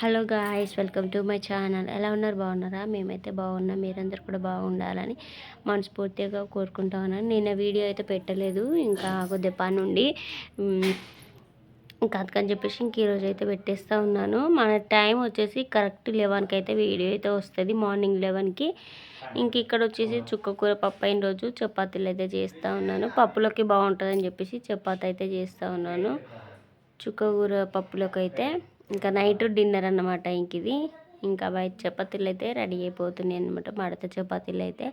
Hello guys welcome to my channel. ఎలా ఉన్నారు? బాగున్నారా? మేమైతే బాగున్నాం. మీరందరూ కూడా బాగుండాలని మనస్ఫూర్తిగా కోరుకుంటా ఉన్నాను. నేను వీడియో అయితే పెట్టలేదు. ఇంకా కొద్ది పని ఉండి ఇంకా అందుకని చెప్పేసి ఇంక ఈరోజు అయితే పెట్టేస్తూ ఉన్నాను. మన టైం వచ్చేసి కరెక్ట్ లెవెన్కి అయితే వీడియో అయితే వస్తుంది. మార్నింగ్ లెవెన్కి. ఇంక ఇక్కడ వచ్చేసి చుక్కకూర పప్పు అయిన రోజు చపాతీలు అయితే చేస్తూ ఉన్నాను. పప్పులోకి బాగుంటుందని చెప్పేసి చపాతీ అయితే చేస్తూ ఉన్నాను. చుక్కకూర పప్పులోకి అయితే ఇంకా నైట్ డిన్నర్ అన్నమాట ఇంక ఇది. ఇంకా బయట చపాతీలు అయితే రెడీ అయిపోతున్నాయి అనమాట మడత చపాతీలు అయితే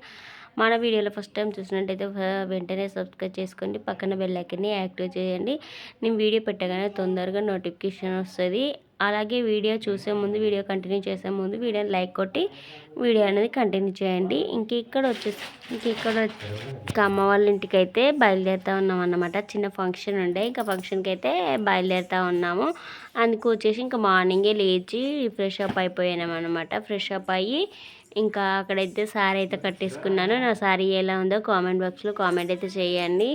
మన వీడియోలో ఫస్ట్ టైం చూసినట్టయితే వెంటనే సబ్స్క్రైబ్ చేసుకోండి. పక్కన బెల్ ఐకన్ని యాక్టివ్ చేయండి. నేను వీడియో పెట్టగానే తొందరగా నోటిఫికేషన్ వస్తుంది. అలాగే వీడియో చూసే ముందు వీడియో కంటిన్యూ చేసే ముందు వీడియోని లైక్ కొట్టి వీడియో అనేది కంటిన్యూ చేయండి. ఇంక ఇక్కడ వచ్చేసి ఇంక ఇక్కడ ఇంకా అమ్మ వాళ్ళ ఇంటికి అయితే బయలుదేరుతా ఉన్నాం అన్నమాట. చిన్న ఫంక్షన్ ఉండే. ఇంకా ఫంక్షన్కి అయితే బయలుదేరుతూ ఉన్నాము. అందుకు వచ్చేసి ఇంకా మార్నింగే లేచి ఫ్రెష్ అప్ అయిపోయాము అనమాట ఫ్రెష్ అప్ అయ్యి ఇంకా అక్కడైతే సారీ అయితే కట్టేసుకున్నాను. నా సారీ ఎలా ఉందో కామెంట్ బాక్స్లో కామెంట్ అయితే చేయండి.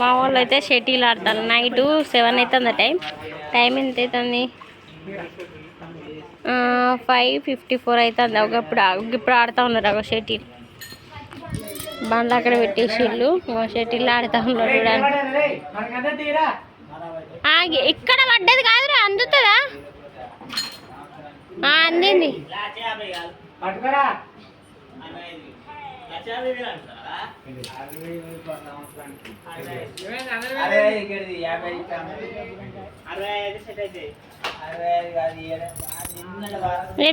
మా వాళ్ళు అయితే షటిల్ ఆడతారు. నైట్ సెవెన్ అవుతుంది టైం. టైం ఎంత అవుతుంది? ఫైవ్ ఫిఫ్టీ ఫోర్ అవుతుంది. ఒక ఇప్పుడు ఆడుతూ ఉన్నారు. ఒక షటిల్. బండ్లు అక్కడ పెట్టేసిళ్ళు. షటిల్ ఆడుతూ ఉన్నారు చూడండి ఇక్కడ పడ్డది కాదురా అందుతుందా? అందింది. యాభై. అరవై ఐదు సెట్ అయితే. అరవై ఐదు కాదు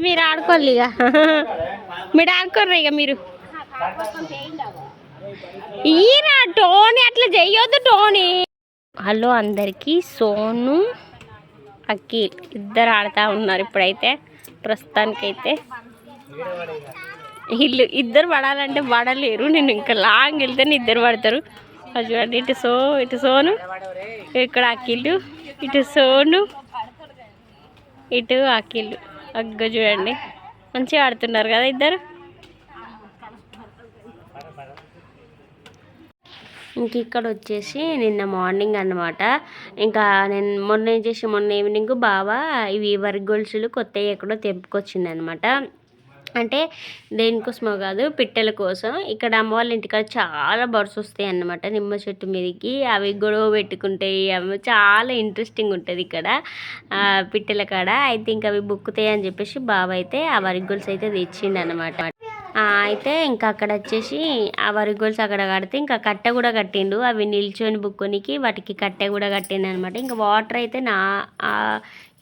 మీరు ఆడుకోవాలి ఇక. మీరు ఆడుకోర్రు ఇక మీరు. ఈరా టోనీ అట్లా చెయ్యొద్దు టోనీ. హలో అందరికీ సోను అఖిల్ ఇద్దరు ఆడుతూ ఉన్నారు ఇప్పుడైతే ప్రస్తుతానికైతే. వీళ్ళు ఇద్దరు పడాలంటే పడలేరు. నేను ఇంకా లాంగ్ వెళ్తేనే ఇద్దరు పడతారు. అది చూడండి ఇటు సో ఇటు సోను ఇక్కడ అఖిల్లు ఇటు సోను ఇటు అఖిల్లు అగ్గ చూడండి మంచిగా ఆడుతున్నారు కదా ఇద్దరు. ఇంక ఇక్కడ వచ్చేసి నిన్న మార్నింగ్ అన్నమాట. ఇంకా నేను మొన్న ఏం చేసి మొన్న ఈవినింగ్ బావ ఇవి వరి గొలుసులు కొత్తవి ఎక్కడో తెంపుకొచ్చింది అనమాట అంటే దేనికోసమో కాదు పిట్టల కోసం. ఇక్కడ అమ్మ వాళ్ళ ఇంటికాడ చాలా బర్డ్స్ వస్తాయి అన్నమాట. నిమ్మ చెట్టు మీదకి అవి గొడవ పెట్టుకుంటాయి అవి చాలా ఇంట్రెస్టింగ్ ఉంటుంది ఇక్కడ పిట్టల కాడ. అయితే ఇంకా అవి బుక్కుతాయి అని చెప్పేసి బావ అయితే ఆ వరి గొలుసు అయితే తెచ్చిండు అనమాట అయితే ఇంకా అక్కడ వచ్చేసి ఆ వరిగోల్స్ అక్కడ కడితే ఇంకా కట్టె కూడా కట్టిండు. అవి నిల్చొని బుక్కొనికి వాటికి కట్టె కూడా కట్టిండు అనమాట ఇంకా వాటర్ అయితే నా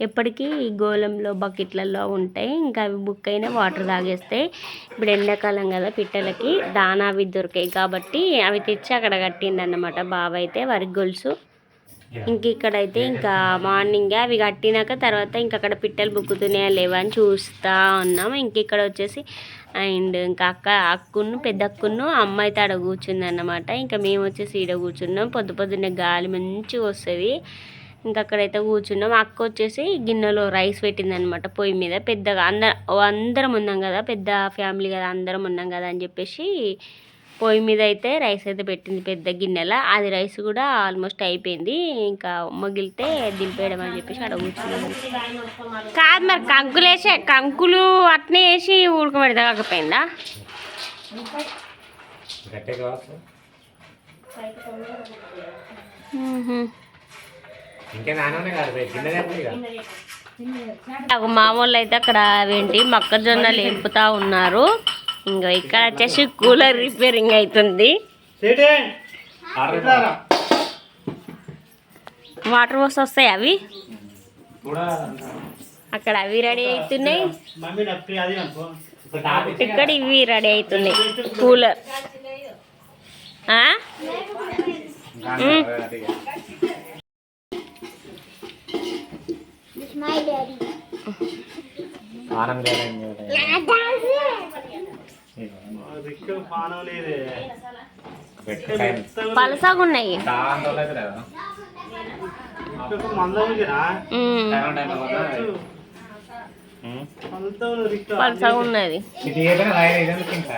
ఎప్పటికీ గోళంలో బకెట్లలో ఉంటాయి. ఇంకా అవి బుక్ అయినా వాటర్ తాగేస్తాయి ఇప్పుడు ఎండాకాలం కదా పిట్టలకి దానా అవి దొరికాయి. కాబట్టి అవి తెచ్చి అక్కడ కట్టిండు అనమాట బావ అయితే వరి ఇంక ఇక్కడైతే ఇంకా మార్నింగ్ అవి కట్టినాక తర్వాత ఇంక అక్కడ పిట్టలు బుక్కుతున్నాయా లేవా అని చూస్తూ ఉన్నాం. ఇంక ఇక్కడ వచ్చేసి అండ్ ఇంకా అక్క అక్కును పెద్ద అక్కును అమ్మ అయితే ఆడ కూర్చుంది అన్నమాట ఇంకా మేము వచ్చేసి ఈడ కూర్చున్నాం. పొద్దు పొద్దున్నే గాలి మంచిగా వస్తుంది. ఇంకా అక్కడైతే కూర్చున్నాం. అక్క వచ్చేసి గిన్నెలో రైస్ పెట్టింది అనమాట పొయ్యి మీద. పెద్దగా అందరం అందరం ఉన్నాం కదా పెద్ద ఫ్యామిలీ కదా అందరం ఉన్నాం కదా అని చెప్పేసి పొయ్యి మీద అయితే రైస్ అయితే పెట్టింది పెద్ద గిన్నెల. అది రైస్ కూడా ఆల్మోస్ట్ అయిపోయింది. ఇంకా మిగిలితే దింపేయడం అని చెప్పేసి అక్కడ కూర్చున్నాను కాదు మరి కంకులు వేసే కంకులు అట్నే వేసి ఉడకబెడతా కాకపోయిందా? గట్టే కావచ్చు ఇంకా నాన్ననే కాదు కింద ఇక మా వాళ్ళు అయితే అక్కడ ఏంటి మొక్కజొన్నలు ఎంపుతా ఉన్నారు. ఇంకా ఇక్కడ వచ్చేసి కూలర్ రిపేరింగ్ అవుతుంది వాటర్ పోసి వస్తాయి అవి? అక్కడ అవి రెడీ అవుతున్నాయి ఇక్కడ ఇవి రెడీ అవుతున్నాయి కూలర్. ఆ? ఇదంతా ఇంకా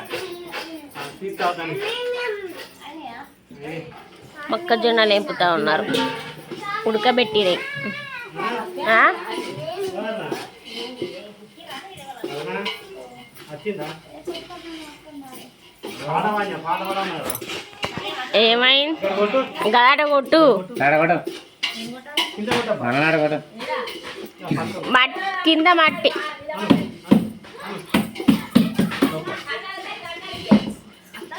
మొక్కజొన్నలు ఎంపుతా ఉన్నారు. ఉడకబెట్టినాయి ఆ? వచ్చిందా? ఏమైంది? కొట్టు. మట్ కింద మట్టి.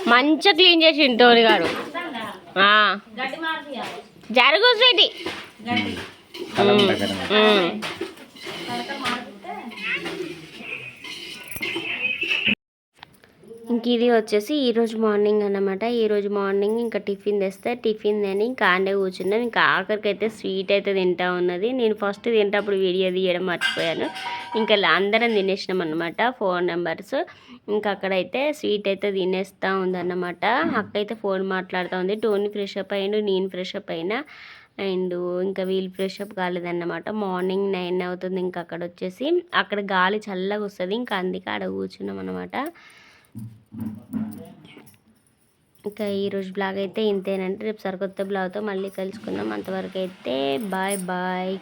మంచిగా క్లీన్ చేసి టోని గారు. ఆ. జరుగు స్వీటీ. ఇంక ఇది వచ్చేసి ఈరోజు మార్నింగ్ అన్నమాట. ఈరోజు మార్నింగ్ ఇంకా టిఫిన్ తెస్తే టిఫిన్ తిని ఇంకా ఆండే కూర్చున్నాం. ఇంకా ఆఖరికి అయితే స్వీట్ అయితే తింటా ఉన్నది. నేను ఫస్ట్ తింటప్పుడు వీడియో తీయడం మర్చిపోయాను. ఇంకా అందరం తినేసినాం అనమాట ఫోన్ నెంబర్స్. ఇంకా అక్కడైతే స్వీట్ అయితే తినేస్తూ ఉందన్నమాట. అక్క అయితే ఫోన్ మాట్లాడుతూ ఉంది. టోన్ ఫ్రెష్ అప్ అయ్యిండు నేను ఫ్రెష్ అప్ అయినా అండ్ ఇంకా వీల్ ఫ్రెష్ అప్ కాలేదన్నమాట. మార్నింగ్ నైన్ అవుతుంది. ఇంకా అక్కడ వచ్చేసి అక్కడ గాలి చల్లగా వస్తుంది. ఇంకా అందుకే ఆడ కూర్చున్నాం అనమాట ఇంకా ఈరోజు బ్లాగ్ అయితే ఇంతేనంటే రేపు సరికొత్త బ్లాగ్తో మళ్ళీ కలుసుకుందాం. అంతవరకు అయితే బాయ్ బాయ్.